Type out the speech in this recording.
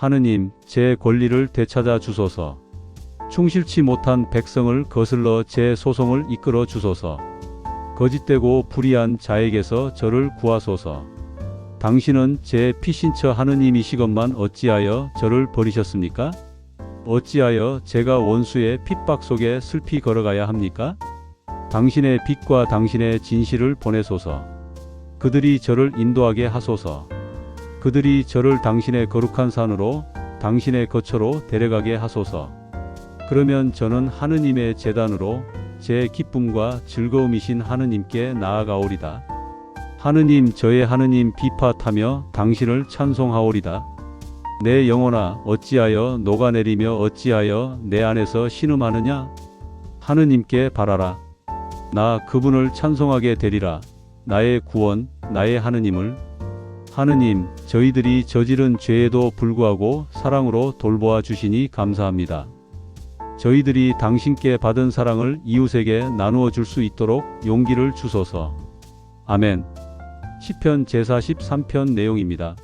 하느님, 제 권리를 되찾아 주소서. 충실치 못한 백성을 거슬러 제 소송을 이끌어 주소서. 거짓되고 불의한 자에게서 저를 구하소서. 당신은 제 피신처 하느님이시건만 어찌하여 저를 버리셨습니까? 어찌하여 제가 원수의 핍박 속에 슬피 걸어가야 합니까? 당신의 빛과 당신의 진실을 보내소서. 그들이 저를 인도하게 하소서. 그들이 저를 당신의 거룩한 산으로 당신의 거처로 데려가게 하소서. 그러면 저는 하느님의 재단으로 제 기쁨과 즐거움이신 하느님께 나아가오리다. 하느님 저의 하느님 비파타며 당신을 찬송하오리다. 내 영혼아 어찌하여 녹아내리며 어찌하여 내 안에서 신음하느냐? 하느님께 바라라. 나 그분을 찬송하게 되리라. 나의 구원, 나의 하느님을. 하느님, 저희들이 저지른 죄에도 불구하고 사랑으로 돌보아 주시니 감사합니다. 저희들이 당신께 받은 사랑을 이웃에게 나누어 줄 수 있도록 용기를 주소서. 아멘. 시편 제43편 내용입니다.